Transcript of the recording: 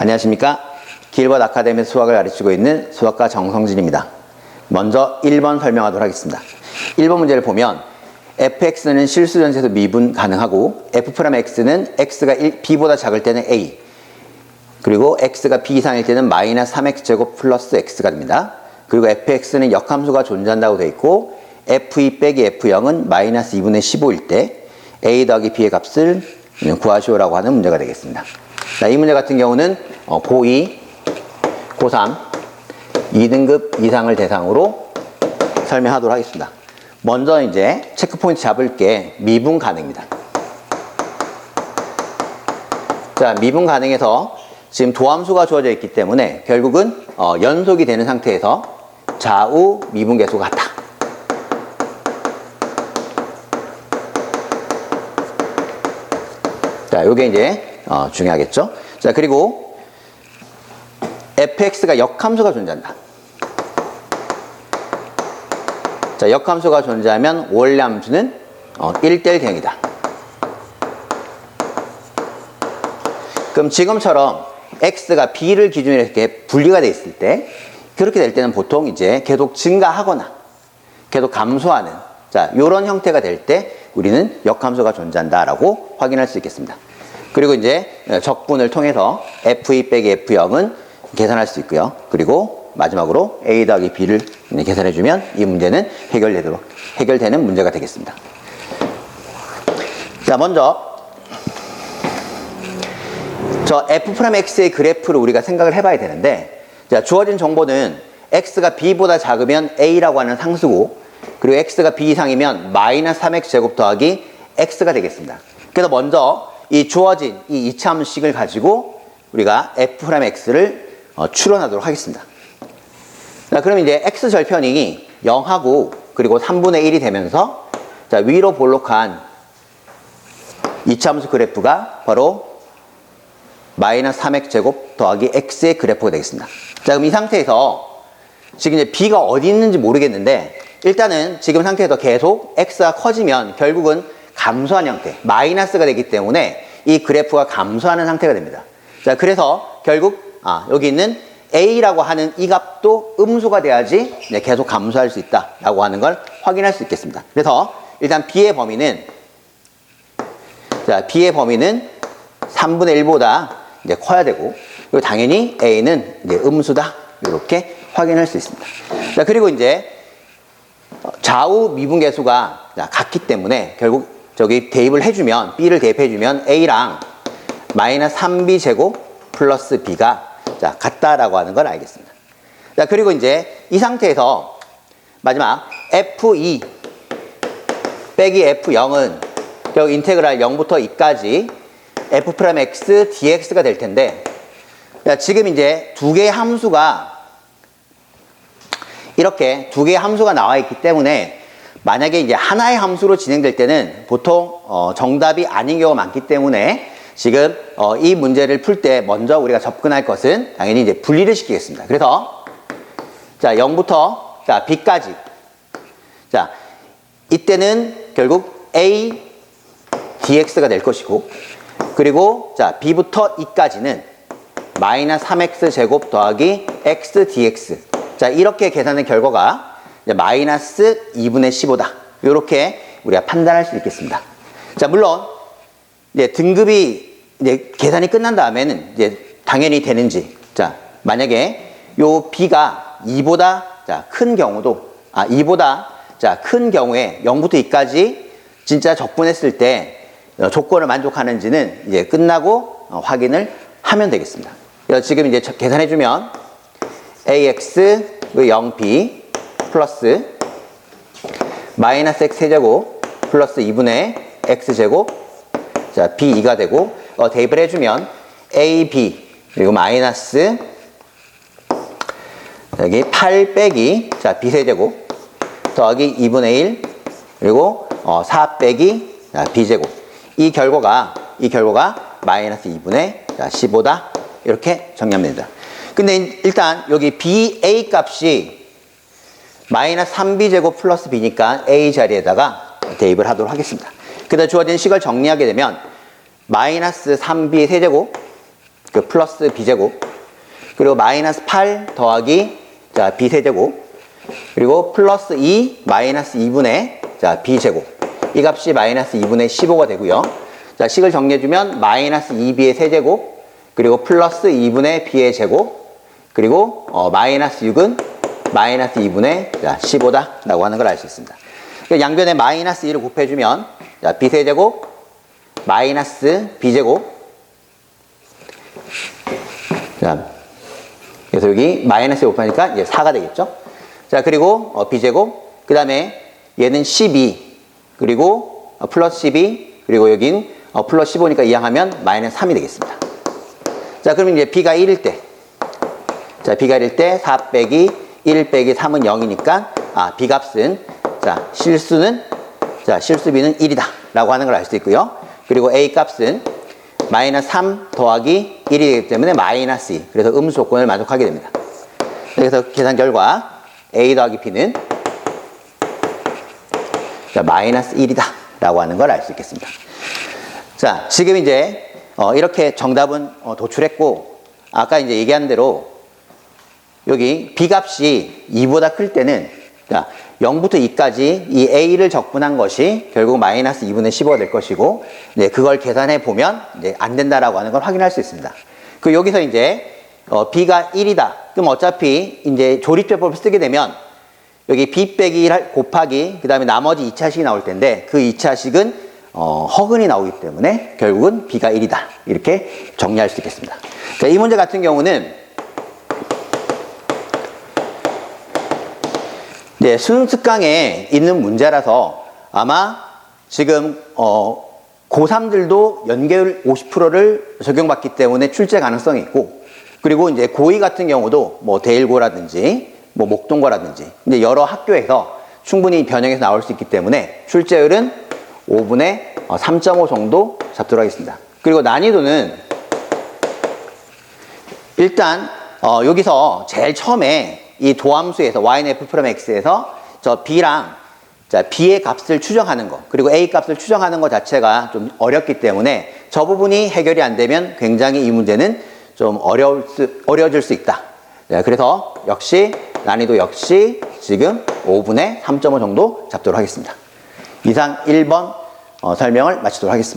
안녕하십니까. 길벗 아카데미 수학을 가르치고 있는 수학과 정성진입니다. 먼저 1번 설명하도록 하겠습니다. 1번 문제를 보면 fx는 실수전체에서 미분 가능하고 f 프라임 x는 x가 1, b보다 작을 때는 a 그리고 x가 b 이상일 때는 마이너스 3x제곱 플러스 x가 됩니다. 그리고 fx는 역함수가 존재한다고 되어 있고 f2 빼기 f0은 마이너스 2분의 15일 때 a 더하기 b의 값을 구하시오라고 하는 문제가 되겠습니다. 자, 이 문제 같은 경우는 어, 고2, 고3, 2등급 이상을 대상으로 설명하도록 하겠습니다. 먼저 이제 체크포인트 잡을 게 미분 가능입니다. 자, 미분 가능해서 지금 도함수가 주어져 있기 때문에 결국은 어, 연속이 되는 상태에서 좌우 미분 계수가 같다. 자, 요게 이제 어, 중요하겠죠. 자, 그리고 fx가 역함수가 존재한다. 자, 역함수가 존재하면 원래 함수는 어, 1대1 대응이다. 그럼 지금처럼 x가 b를 기준으로 이렇게 분리가 돼 있을 때 그렇게 될 때는 보통 이제 계속 증가하거나 계속 감소하는 자, 요런 형태가 될 때 우리는 역함수가 존재한다라고 확인할 수 있겠습니다. 그리고 이제 적분을 통해서 f2 빼기 f0은 계산할 수 있고요. 그리고 마지막으로 a 더하기 b를 계산해주면 이 문제는 해결되도록 해결되는 문제가 되겠습니다. 자, 먼저 저 f 프라임 x의 그래프를 우리가 생각을 해봐야 되는데 자, 주어진 정보는 x가 b보다 작으면 a라고 하는 상수고 그리고 x가 b 이상이면 마이너스 3x 제곱 더하기 x가 되겠습니다. 그래서 먼저 이 주어진 이 이차함식을 가지고 우리가 f 프라임 x를 어, 추론하도록 하겠습니다. 자, 그럼 이제 x 절편이 0하고 그리고 3분의 1이 되면서 자, 위로 볼록한 이차함수 그래프가 바로 마이너스 3x 제곱 더하기 x의 그래프가 되겠습니다. 자, 그럼 이 상태에서 지금 이제 b가 어디 있는지 모르겠는데 일단은 지금 상태에서 계속 x가 커지면 결국은 감소한 형태, 마이너스가 되기 때문에 이 그래프가 감소하는 상태가 됩니다. 자, 그래서 결국 아, 여기 있는 a라고 하는 이 값도 음수가 돼야지 네, 계속 감소할 수 있다라고 하는 걸 확인할 수 있겠습니다. 그래서 일단 b의 범위는 자, b의 범위는 3분의 1보다 이제 커야 되고 그리고 당연히 a는 이제 음수다 이렇게 확인할 수 있습니다. 자, 그리고 이제 좌우 미분 계수가 같기 때문에 결국 저기 대입을 해주면 b를 대입해주면 a랑 마이너스 3b 제곱 플러스 b가 자 같다라고 하는 걸 알겠습니다. 자 그리고 이제 이 상태에서 마지막 f2 빼기 f0은 결국 인테그랄 0부터 2까지 f 프라임 x dx가 될 텐데 자, 지금 이제 두 개의 함수가 이렇게 두 개의 함수가 나와 있기 때문에 만약에 이제 하나의 함수로 진행될 때는 보통 어, 정답이 아닌 경우가 많기 때문에 지금 어, 이 문제를 풀 때 먼저 우리가 접근할 것은 당연히 이제 분리를 시키겠습니다. 그래서 자 0부터 자 b까지 자 이때는 결국 a dx가 될 것이고 그리고 자 b부터 2까지는 마이너스 3x 제곱 더하기 x dx 자 이렇게 계산된 결과가 마이너스 2분의 15다. 이렇게 우리가 판단할 수 있겠습니다. 자, 물론 이제 등급이 이제 계산이 끝난 다음에는 이제 당연히 되는지 자, 만약에 요 b가 2보다 자, 큰 경우도 아, 2보다 자, 큰 경우에 0부터 2까지 진짜 적분했을 때 어, 조건을 만족하는지는 이제 끝나고 어, 확인을 하면 되겠습니다. 지금 이제 계산해 주면 ax 0b 플러스 마이너스 x 세제곱 플러스 2분의 x제곱 자 b 2가 되고 어, 대입을 해주면 a b 그리고 마이너스 여기 8 빼기 자 b 세제곱 더하기 2분의 1 그리고 어, 4 빼기 자, b제곱 이 결과가 이 결과가 마이너스 2분의 자, 15다 이렇게 정리하면 됩니다. 근데 일단 여기 ba 값이 마이너스 3b제곱 플러스 b니까 a 자리에다가 대입을 하도록 하겠습니다. 그다음 주어진 식을 정리하게 되면 마이너스 3b 세제곱 그 플러스 b제곱 그리고 마이너스 8 더하기 자 b세제곱 그리고 플러스 2 마이너스 2분의 자 b제곱 이 값이 마이너스 2분의 15가 되고요. 자 식을 정리해주면 마이너스 2b의 세제곱 그리고 플러스 2분의 b의 제곱 그리고 어, 마이너스 6은 마이너스 2분의 자, 15다 라고 하는 걸 알 수 있습니다. 그 양변에 마이너스 2를 곱해주면 자, b세제곱 마이너스 b제곱 자, 그래서 여기 마이너스 곱하니까 이제 4가 되겠죠. 자, 그리고 어, b제곱 그 다음에 얘는 12 그리고 어, 플러스 12 그리고 여긴 어, 플러스 15니까 이항하면 마이너스 3이 되겠습니다. 자, 그러면 이제 b가 1일 때 자, b가 1일 때 4 빼기 1 빼기 3은 0이니까 아, b 값은 자, 실수는 자, 실수 b는 1이다 라고 하는 걸 알 수 있고요. 그리고 a 값은 마이너스 3 더하기 1이 되기 때문에 마이너스 2. 그래서 음수 조건을 만족하게 됩니다. 그래서 계산 결과 a 더하기 b는 자, 마이너스 1이다 라고 하는 걸 알 수 있겠습니다. 자, 지금 이제 어, 이렇게 정답은 어, 도출했고 아까 이제 얘기한 대로 여기 b 값이 2보다 클 때는 자, 0부터 2까지 이 a를 적분한 것이 결국 마이너스 2분의 15가 될 것이고 이제 그걸 계산해 보면 이제 안 된다라고 하는 걸 확인할 수 있습니다. 그 여기서 이제 어, b가 1이다. 그럼 어차피 이제 조립제법을 쓰게 되면 여기 b 빼기 1 곱하기 그 다음에 나머지 2차식이 나올 텐데 그 2차식은 어, 허근이 나오기 때문에 결국은 b가 1이다. 이렇게 정리할 수 있겠습니다. 자, 이 문제 같은 경우는 네, 순습강에 있는 문제라서 아마 지금 어, 고3들도 연계율 50%를 적용받기 때문에 출제 가능성이 있고 그리고 이제 고2 같은 경우도 뭐 대일고라든지 뭐 목동고라든지 이제 여러 학교에서 충분히 변형해서 나올 수 있기 때문에 출제율은 5분의 3.5 정도 잡도록 하겠습니다. 그리고 난이도는 일단 어, 여기서 제일 처음에 이 도함수에서 y는 f x에서 저 b랑 자 b의 값을 추정하는 거 그리고 a 값을 추정하는 것 자체가 좀 어렵기 때문에 저 부분이 해결이 안 되면 굉장히 이 문제는 좀 어려울 수, 어려워질 수 있다. 네, 그래서 역시 난이도 역시 지금 5분의 3.5 정도 잡도록 하겠습니다. 이상 1번 어, 설명을 마치도록 하겠습니다.